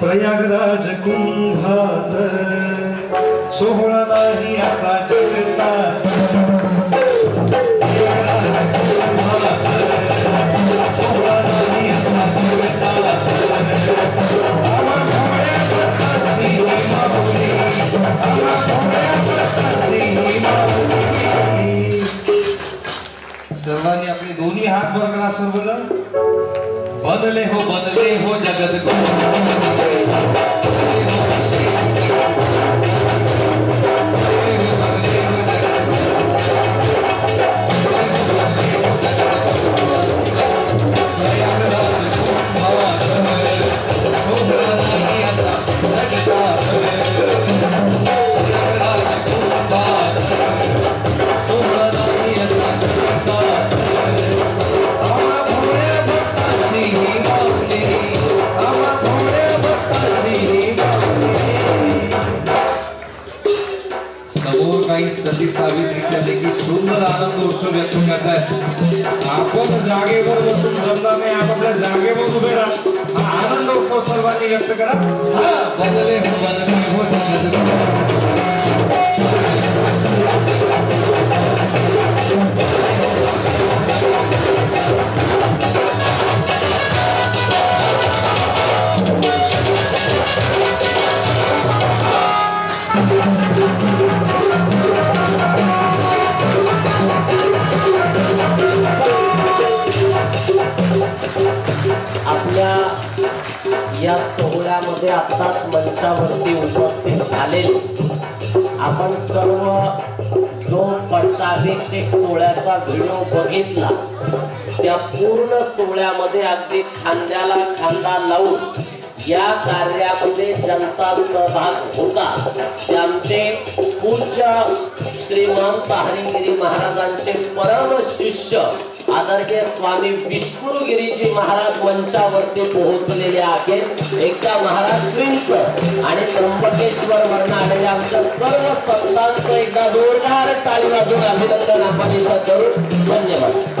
प्रयागराज कुंभात सोहळा नाही असा जगतात सोहळा नाही असा सर्वांनी आपले दोन्ही हात वर करा सर्वजण. बदले हो बदले हो जगत को काही सावित्रीच्या देखील सुंदर आनंद उत्सव व्यक्त करतायत आपण जागेवर बसून जमणार नाही आपल्या जागेवर उभे राहा. आनंद उत्सव सर्वांनी व्यक्त करा. बदले हो बदले हो. हो. आपल्या या सोहळ्यामध्ये आत्ताच मंचावरती उपस्थित झालेले आपण सर्व जो पट्टाभिषेक सोहळ्याचा व्हिडिओ बघितला. त्या पूर्ण सोहळ्यामध्ये अगदी खांद्याला खांदा लावून या कार्यामध्ये ज्यांचा सहभाग होता त्यांचे पूज्य श्रीमंत हरिगिरी महाराजांचे परम शिष्य आदरणीय स्वामी विष्णुगिरीजी महाराज मंचावरती पोहोचलेले आहेत. एकदा महाराष्ट्रींच आणि त्र्यंबकेश्वर वर्ण आलेल्या आमच्या सर्व संतांचं एकदा जोरदार टाळी वाजून अभिनंदन आपण इथं करू. धन्यवाद.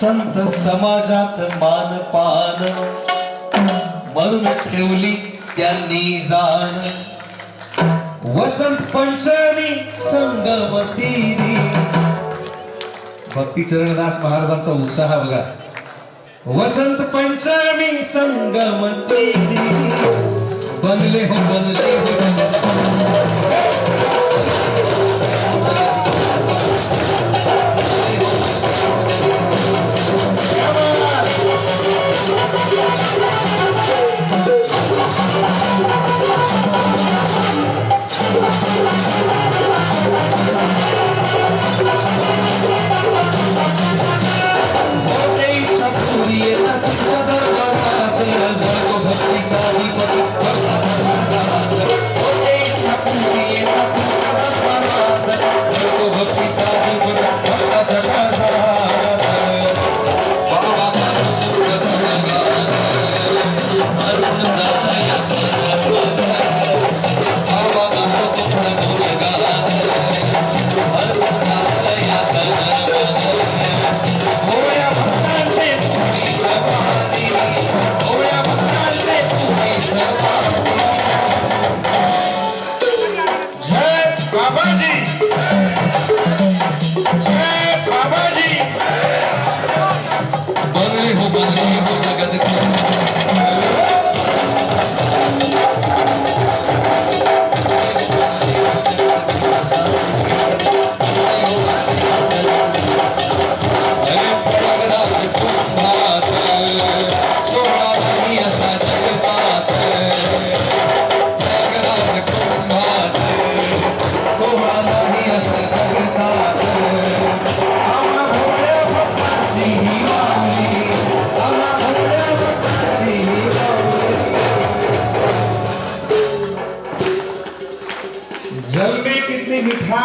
संत समाजात मान पान. म्हणून ठेवली त्यांनी जाण. वसंत पंचमी संगमती भक्ती चरणदास महाराजांचा उत्साह बघा. वसंत पंचमी संगमती बनले हो बनले हो बनले हो.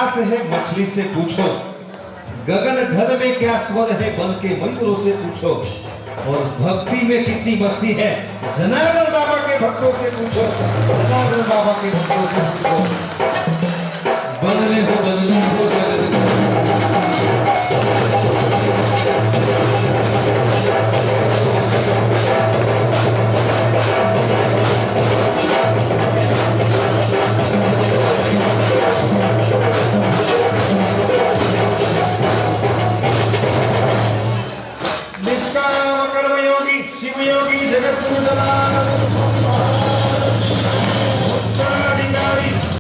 मछली से पूछो। गगन घर में क्या स्वर है, बन के मंदिरों से पूछो। और भक्ति में कितनी मस्ती है, जनार्दन बाबा के भक्तों से पूछो। जनार्दन बाबा के भक्तों से पूछो। बदले हो बनले Jerusalem.